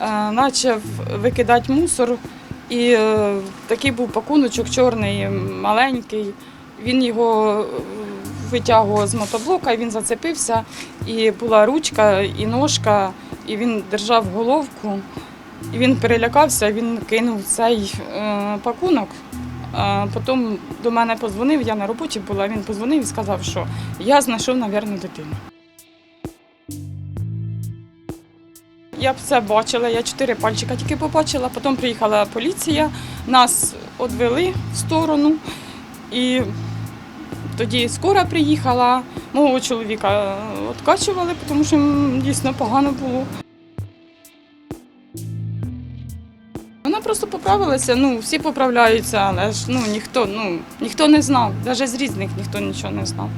е, почав викидати мусор. І е, такий був пакуночок чорний, маленький. Він його е, витягував з мотоблока, і він зацепився, і була ручка і ножка, і він держав головку. І він перелякався, він кинув цей пакунок. А потім до мене позвонив, я на роботі була, він позвонив і сказав, що я знайшов, мабуть, дитину. Я все бачила, я чотири пальчика тільки побачила, потім приїхала поліція, нас відвели в сторону. І тоді скоро приїхала, мого чоловіка відкачували, тому що дійсно погано було. Вона просто поправилася, ну всі поправляються, але ж ну ніхто, ну ніхто не знав, навіть з різних ніхто нічого не знав.